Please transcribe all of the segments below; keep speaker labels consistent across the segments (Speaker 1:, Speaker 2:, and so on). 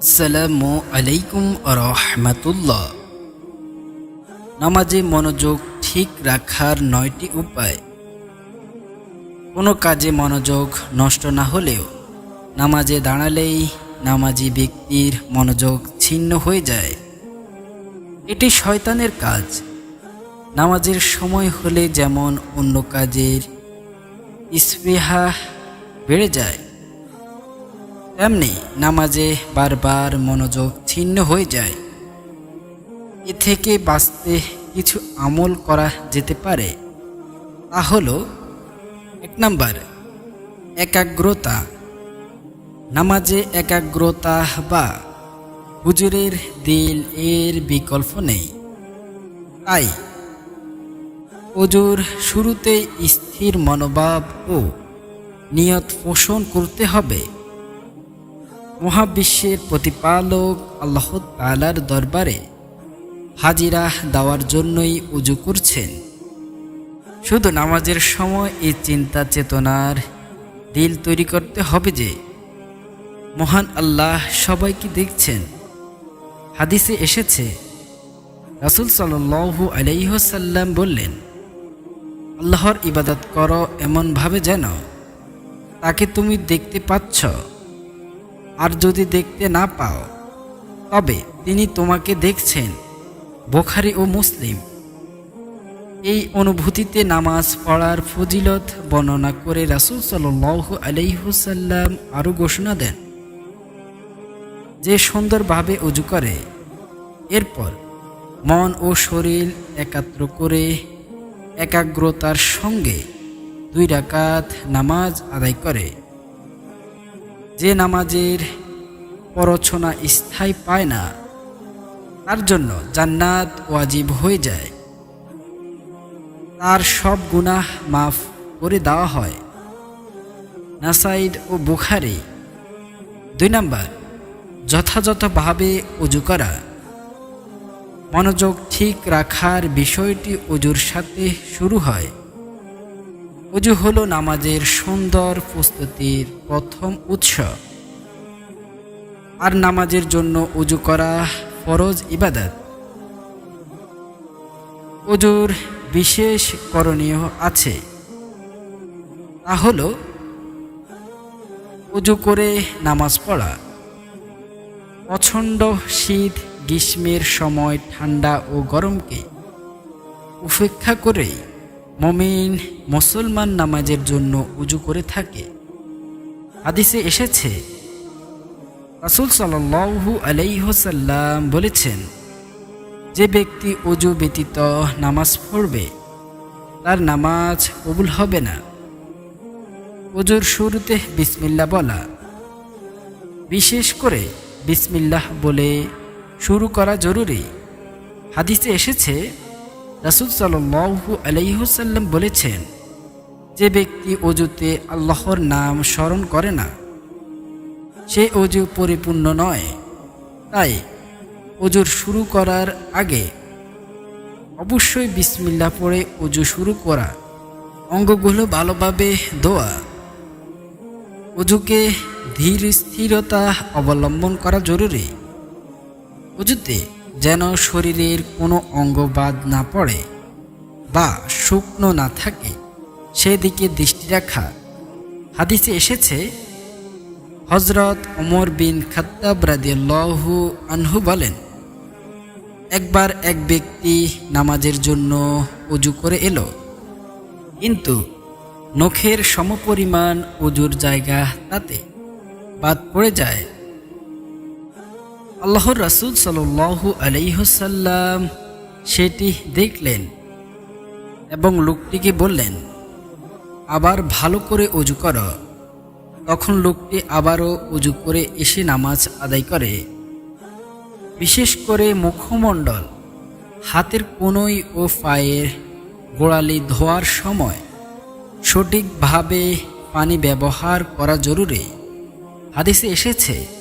Speaker 1: আসসালামু আলাইকুম রহমাতুল্লাহ। নামাজে মনোযোগ ঠিক রাখার নয়টি উপায়। কোনো কাজে মনোযোগ নষ্ট না হলেও নামাজে দাঁড়ালেই নামাজি ব্যক্তির মনোযোগ ছিন্ন হয়ে যায়। এটি শয়তানের কাজ। নামাজের সময় হলে যেমন অন্য কাজের স্পৃহা বেড়ে যায় তেমনি নামাজে বারবার মনোযোগ ছিন্ন হয়ে যায়। এ থেকে বাঁচতে কিছু আমল করা যেতে পারে। তা হলো, এক নাম্বার, একাগ্রতা। নামাজে একাগ্রতা বা হুজুরের দিল এর বিকল্প নেই। তাই অজুর শুরুতেই স্থির মনোভাব ও নিয়ত পোষণ করতে হবে। মহাবিশ্বের প্রতিপালক আল্লাহ তালার দরবারে হাজিরা দেওয়ার জন্যই উজু করছেন। শুধু নামাজের সময় এই চিন্তা চেতনার দিল তৈরি করতে হবে যে, মহান আল্লাহ সবাইকে দেখছেন। হাদিসে এসেছে, রাসুল সাল্লু আলাইহসাল্লাম বললেন, আল্লাহর ইবাদত করো এমনভাবে যেন তাকে তুমি দেখতে পাচ্ছ। আর যদি দেখতে না পাও, তবে তিনি তোমাকে দেখছেন, বোখারি ও মুসলিম। এই অনুভূতিতে নামাজ পড়ার ফজিলত বর্ণনা করে রাসুল সাল আলাইহুসাল্লাম আরও ঘোষণা দেন। যে সুন্দরভাবে উজু করে, এরপর মন ও শরীর একাত্র করে একাগ্রতার সঙ্গে দুই রাকাত নামাজ আদায় করে। যে নামাজের পরছনা স্থায়ী পায় না, তার জন্য জান্নাত ওয়াজিব হয়ে যায়। তার সব গুনাহ মাফ করে দেওয়া হয়। নাসাইদ ও বুখারি দুই নাম্বার, যথাযথভাবে উজু করা। মনোযোগ ঠিক রাখার বিষয়টি অজুর সাথে শুরু হয়। অজু হলো নামাজের সুন্দর প্রস্তুতির প্রথম উৎস। আর নামাজের জন্য উজু করা ফরজ ইবাদত। অজুর বিশেষ করণীয় আছে। তা হল, উজু করে নামাজ পড়া। প্রচণ্ড শীত, গ্রীষ্মের সময় ঠান্ডা ও গরমকে উপেক্ষা করেই মমিন মুসলমান নামাজের জন্য উজু করে থাকে। হাদিসে এসেছে, রাসুল সাল্লু আলাইহসাল্লাম বলেছেন, যে ব্যক্তি অজু ব্যতীত নামাজ পড়বে, তার নামাজ কবুল হবে না। অজুর শুরুতে বিসমিল্লা বলা, বিশেষ করে বিসমিল্লাহ বলে শুরু করা জরুরি। হাদিসে এসেছে রাসুল সাল্লু আলাইহুসাল্লাম বলেছেন, যে ব্যক্তি অজুতে আল্লাহর নাম স্মরণ করে না, সে অজু পরিপূর্ণ নয়। তাই অজুর শুরু করার আগে অবশ্যই বিসমিল্লা পড়ে অজু শুরু করা, অঙ্গগুলো ভালোভাবে দোয়া অজুকে ধীর স্থিরতা অবলম্বন করা জরুরি। অজুতে যেন শরীরের কোনো অঙ্গ বাদ না পড়ে বা শুকনো না থাকে, সেদিকে দৃষ্টি রাখা। হাদিসে এসেছে হজরত ওমর বিন খাত্তাব রাদিয়াল্লাহু আনহু বলেন, একবার এক ব্যক্তি নামাজের জন্য উজু করে এলো, কিন্তু নখের সমপরিমাণ উজুর জায়গা তাতে বাদ পড়ে যায়। আল্লাহর রাসুল সাল্লু আলাইহসাল্লাম সেটি দেখলেন এবং লোকটিকে বললেন, আবার ভালো করে উজু কর। তখন লোকটি আবারও উজু করে এসে নামাজ আদায় করে। বিশেষ করে মুখমণ্ডল, হাতের কোনোই ও পায়ের গোড়ালি ধোয়ার সময় সঠিকভাবে পানি ব্যবহার করা জরুরি। হাদিসে এসেছে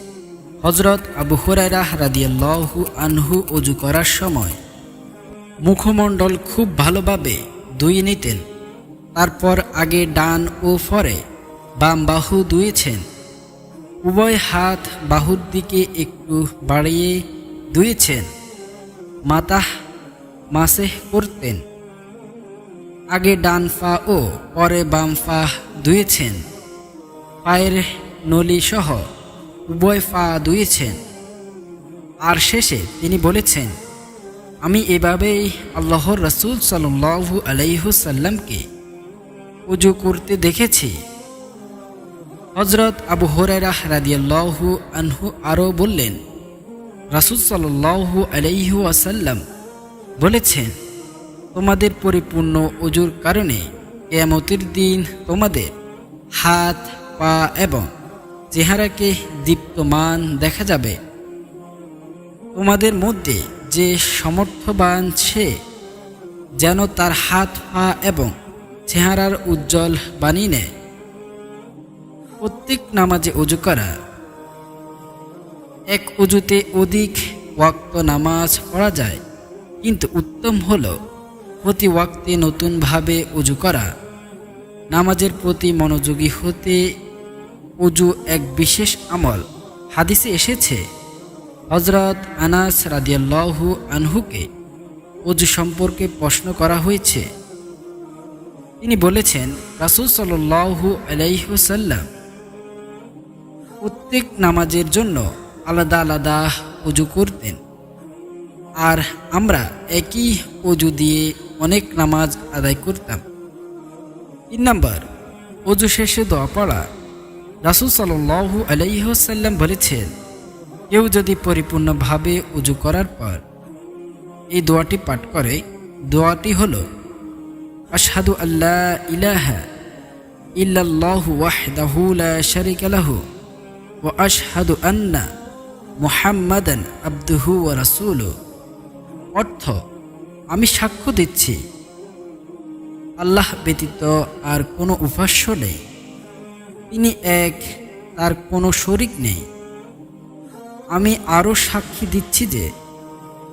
Speaker 1: হজরত আবু হরাইরাহ রাদিয়াল্লাহু আনহু অজু করার সময় মুখমণ্ডল খুব ভালোভাবে ধুয়ে নিতেন। তারপর আগে ডান ও পরে বাম বাহু ধুয়েছেন। উভয় হাত বাহুর দিকে একটু বাড়িয়ে ধুয়েছেন। মাথা মাসে করতেন। আগে ডান পা ও পরে বাম পা ধুয়েছেন। পায়ের নলি সহ উভয় পা ধুয়েছেন আর শেষে তিনি বলেছেন, আমি এভাবেই আল্লাহর রসুল সাল্লু আলাইহুসাল্লামকে উজু করতে দেখেছি। হজরত আবু হরাইরাহ রাদিয়াল্লাহু আনহু আরও বললেন, রাসুল সাল্লাহু আলাইহু আসাল্লাম বলেছেন, তোমাদের পরিপূর্ণ অজুর কারণে কেয়ামতের দিন তোমাদের হাত, পা এবং চেহারাকে দীপ্তমান দেখা যাবে। তোমাদের মধ্যে যে সমর্থবান সে, যেন তার হাত, পা এবং চেহারার উজ্জ্বল বানিয়ে নেয়। প্রত্যেক নামাজে অজু করা। এক অজুতে অধিক ওয়াক্ত নামাজ পড়া যায়, কিন্তু উত্তম হল প্রতি ওয়াক্তে নতুনভাবে অজু করা। নামাজের প্রতি মনোযোগী হতে অজু এক বিশেষ আমল। হাদিসে এসেছে হজরত আনাস রাদিয়াল্লাহু আনহুকে অজু সম্পর্কে প্রশ্ন করা হয়েছে। তিনি বলেছেন, রাসুল সাল্লাহু আলাইহুসাল্লাম প্রত্যেক নামাজের জন্য আলাদা আলাদা অজু করতেন। আর আমরা একই অজু দিয়ে অনেক নামাজ আদায় করতাম। তিন নম্বর অজু শেষে দোয়া পড়া। রাসুল সাল্লু আলাইসাল্লাম বলেছেন, কেউ যদি পরিপূর্ণভাবে উজু করার পর এই দোয়াটি পাঠ করে, দোয়াটি হল, আশহাদু আল্লাহ ইলাহা ইল্লাল্লাহু ওয়াহদাহু লা শারিকা লাহু ওয়া আশহাদু আন্না মুহাম্মাদান আবদুহু ওয়া রাসূলু অর্থ, আমি সাক্ষ্য দিচ্ছি, আল্লাহ ব্যতীত আর কোনো উপাস্য নেই। তিনি এক, তার কোনো শরিক নেই। আমি আরও সাক্ষী দিচ্ছি যে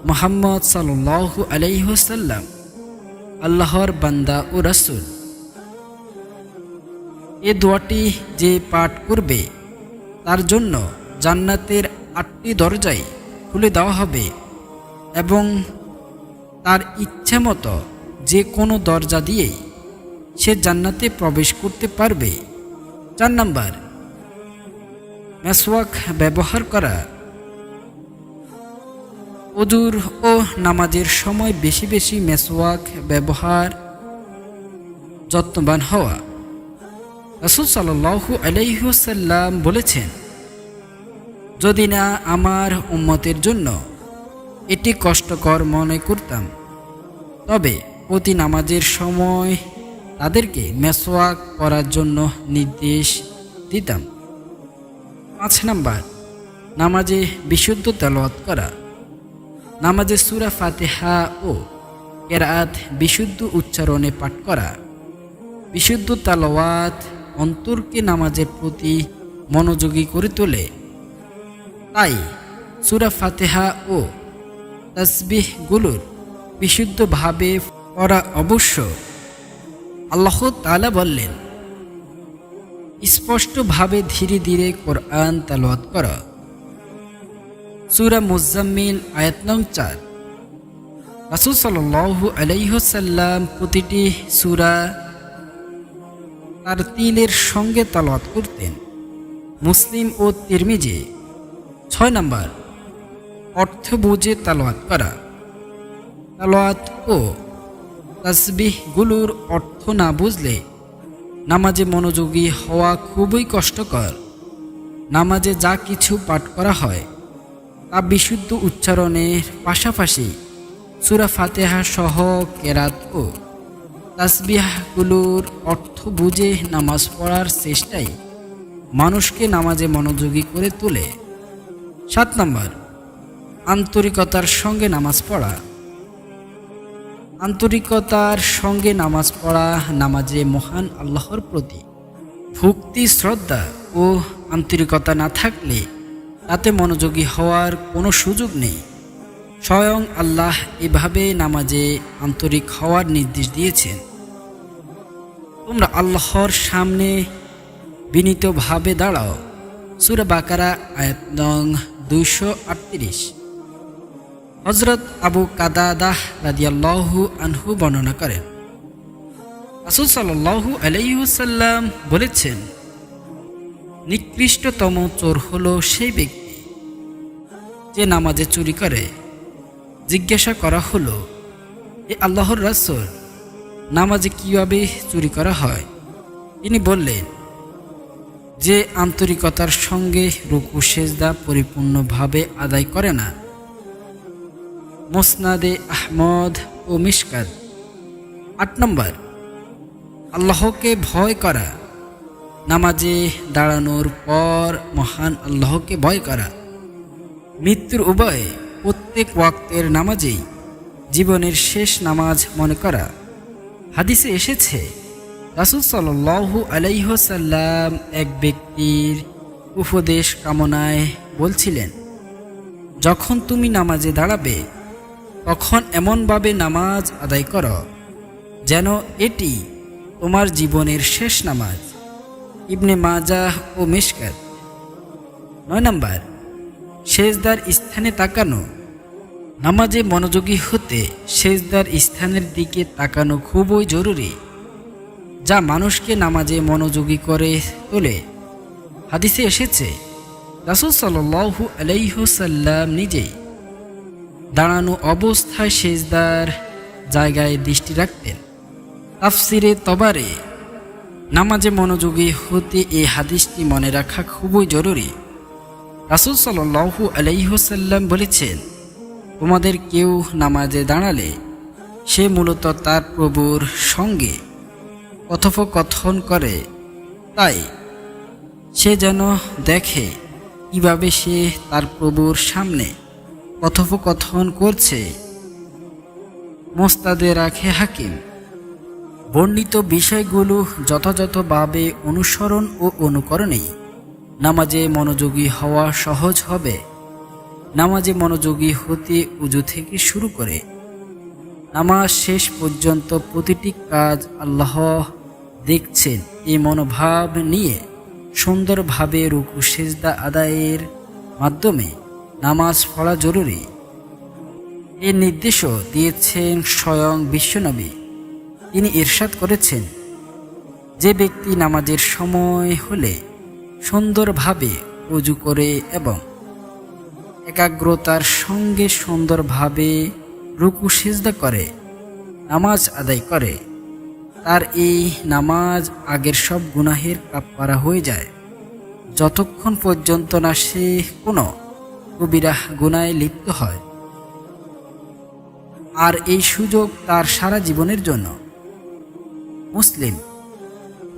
Speaker 1: মোহাম্মদ সাল্লু আলাইহসাল্লাম আল্লাহর বান্দা ও রাসুল। এ দোয়াটি যে পাঠ করবে, তার জন্য জান্নাতের আটটি দরজাই খুলে দেওয়া হবে এবং তার ইচ্ছে মতো যে কোনো দরজা দিয়েই সে জান্নাতে প্রবেশ করতে পারবে। চার নাম্বার। মেসওয়াক ব্যবহার করা। অজুর ও নামাজের সময় বেশি বেশি মেসওয়াক ব্যবহার যত্নবান হওয়া। রসুল সাল্লু আলাইসাল্লাম বলেছেন, যদি না আমার উম্মতের জন্য এটি কষ্টকর মনে করতাম, তবে প্রতি নামাজের সময় তাদেরকে মেসওয়াক করার জন্য নির্দেশ দিতাম। পাঁচ নাম্বার, নামাজে বিশুদ্ধ তেলাওয়াত করা। নামাজে সুরা ফাতেহা ও কেরাত বিশুদ্ধ উচ্চারণে পাঠ করা। বিশুদ্ধ তালাওয়াত অন্তরকে নামাজের প্রতি মনোযোগী করে তোলে। তাই সুরা ফাতেহা ও তসবিহগুলোর বিশুদ্ধভাবে পড়া অবশ্য আল্লাহ তালা বললেন, স্পষ্টভাবে ধীরে ধীরে কোরআন তালোয়াত করা। সুরা মুজাম্মিল আয়াত নং চার। রাসুল সাল্লু আলাইহসাল্লাম প্রতিটি সুরা তার তিলের সঙ্গে তালোয়াত করতেন। মুসলিম ও তিরমিজে। ছয় নম্বর, অর্থ বুঝে তালোয়াত করা। তালোয়াত ও তসবিহগুলোর অর্থ না বুঝলে নামাজে মনোযোগী হওয়া খুবই কষ্টকর। নামাজে যা কিছু পাঠ করা হয় তা বিশুদ্ধ উচ্চারণের পাশাপাশি সুরা ফাতেহা সহ কেরাত ও তাসবিহাগুলোর অর্থ বুঝে নামাজ পড়ার চেষ্টাই মানুষকে নামাজে মনোযোগী করে তোলে। সাত নম্বর, আন্তরিকতার সঙ্গে নামাজ পড়া। আন্তরিকতার সঙ্গে নামাজ পড়া নামাজে মহান আল্লাহর প্রতি ভক্তি, শ্রদ্ধা ও আন্তরিকতা না থাকলে তাতে মনোযোগী হওয়ার কোনো সুযোগ নেই। স্বয়ং আল্লাহ এভাবে নামাজে আন্তরিক হওয়ার নির্দেশ দিয়েছেন। তোমরা আল্লাহর সামনে বিনীতভাবে দাঁড়াও। সুরা বাকারা, আয়াত নং দুইশো আটত্রিশ। হজরত আবু কাদাদাহ রাদিয়াল্লাহু আনহু বর্ণনা করেন। রাসূল সাল্লাল্লাহু আলাইহুসাল্লাম বলেছেন, নিকৃষ্টতম চোর হলো সেই ব্যক্তি যে নামাজে চুরি করে। জিজ্ঞাসা করা হলো এ আল্লাহর রাসূল, নামাজে কীভাবে চুরি করা হয়? তিনি বললেন, যে আন্তরিকতার সঙ্গে রুকু সেজদা পরিপূর্ণভাবে আদায় করে না মোসনাদে আহমদ ও মিশকাত। আট নম্বর, আল্লাহকে ভয় করা। নামাজে দাঁড়ানোর পর মহান আল্লাহকে ভয় করা। মৃত্যুর উভয়ে প্রত্যেক ওয়াক্তের নামাজেই জীবনের শেষ নামাজ মনে করা। হাদিসে এসেছে, রাসুল সাল্লু আলাইহসাল্লাম এক ব্যক্তির উপদেশ কামনায় বলছিলেন, যখন তুমি নামাজে দাঁড়াবে তখন এমনভাবে নামাজ আদায় করো যেন এটি তোমার জীবনের শেষ নামাজ। ইবনে মাজাহ ও মিশকাত। নয় নম্বর শেষদার স্থানে তাকানো। নামাজে মনোযোগী হতে শেষদার স্থানের দিকে তাকানো খুবই জরুরি, যা মানুষকে নামাজে মনোযোগী করে তোলে। হাদিসে এসেছে, রাসুল সাল্লু আলাইহসাল্লাম নিজেই দাঁড়ানো অবস্থায় সেজদার জায়গায় দৃষ্টি রাখতেন। তাফসিরে তবারে, নামাজে মনোযোগী হতে এই হাদিসটি মনে রাখা খুবই জরুরি। রাসুল সাল্লু আলাইহসাল্লাম বলেছেন, তোমাদের কেউ নামাজে দাঁড়ালে সে মূলত তার প্রভুর সঙ্গে কথোপকথন করে। তাই সে যেন দেখে কীভাবে সে তার প্রভুর সামনে কথোপকথন করছে মোস্তাদে রাখে হাকিম। বর্ণিত বিষয়গুলো যথাযথভাবে অনুসরণ ও অনুকরণেই নামাজে মনোযোগী হওয়া সহজ হবে। নামাজে মনোযোগী হতে উজু থেকে শুরু করে নামাজ শেষ পর্যন্ত প্রতিটি কাজ আল্লাহ দেখছেন। এই মনোভাব নিয়ে সুন্দরভাবে রুকু সেজদা আদায়ের মাধ্যমে নামাজ পড়া জরুরি। এর নির্দেশও দিয়েছেন স্বয়ং বিশ্বনবী। তিনি ইরশাদ করেছেন, যে ব্যক্তি নামাজের সময় হলে সুন্দরভাবে উজু করে এবং একাগ্রতার সঙ্গে সুন্দরভাবে রুকু সেজদা করে, নামাজ আদায় করে, তার এই নামাজ আগের সব গুনাহের কাপ্পারা হয়ে যায়। যতক্ষণ পর্যন্ত না সে কোনো কবিরাহ গুনায় লিপ্ত হয়। আর এই সুযোগ তার সারা জীবনের জন্য। মুসলিম,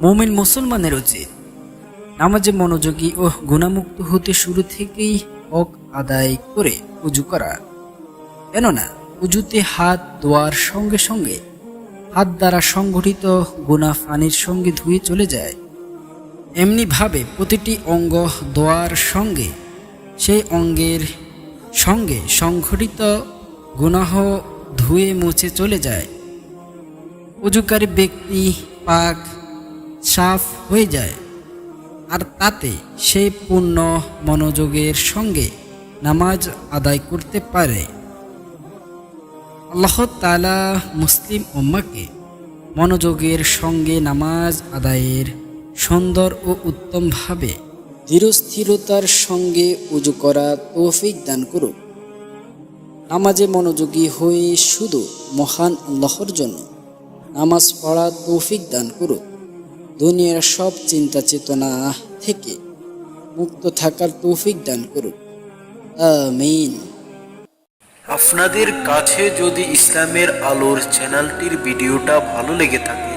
Speaker 1: মুমিন মুসলমানের উচিত। নামাজে মনোযোগী ও গুণামুক্ত হতে শুরু থেকেই হক আদায় করে উজু করা। কেননা, উজুতে হাত ধোয়ার সঙ্গে সঙ্গে হাত দ্বারা সংগঠিত গুণা ফানির সঙ্গে ধুয়ে চলে যায়। এমনিভাবে প্রতিটি অঙ্গ দোয়ার সঙ্গে সেই অঙ্গের সঙ্গে সংঘটিত গুনাহ ধুয়ে মুছে চলে যায়। উজুকারী ব্যক্তি পাক সাফ হয়ে যায় আর তাতে সে পূর্ণ মনোযোগের সঙ্গে নামাজ আদায় করতে পারে। আল্লাহ তালা মুসলিম উম্মাকে মনোযোগের সঙ্গে নামাজ আদায়ের সুন্দর ও উত্তমভাবে ধীরস্থিরতার সঙ্গে উজু করা তৌফিক দান করুক। নামাজে মনোযোগী হয়ে শুধু মহান আল্লাহর জন্য নামাজ পড়া তৌফিক দান করুক। দুনিয়ার সব চিন্তা চেতনা থেকে মুক্ত থাকার তৌফিক দান করুক। আমিন।
Speaker 2: আপনাদের কাছে যদি ইসলামের আলোর চ্যানেলটির ভিডিওটা ভালো লেগে থাকে,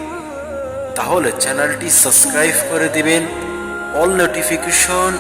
Speaker 2: তাহলে চ্যানেলটি সাবস্ক্রাইব করে দিবেন। All notification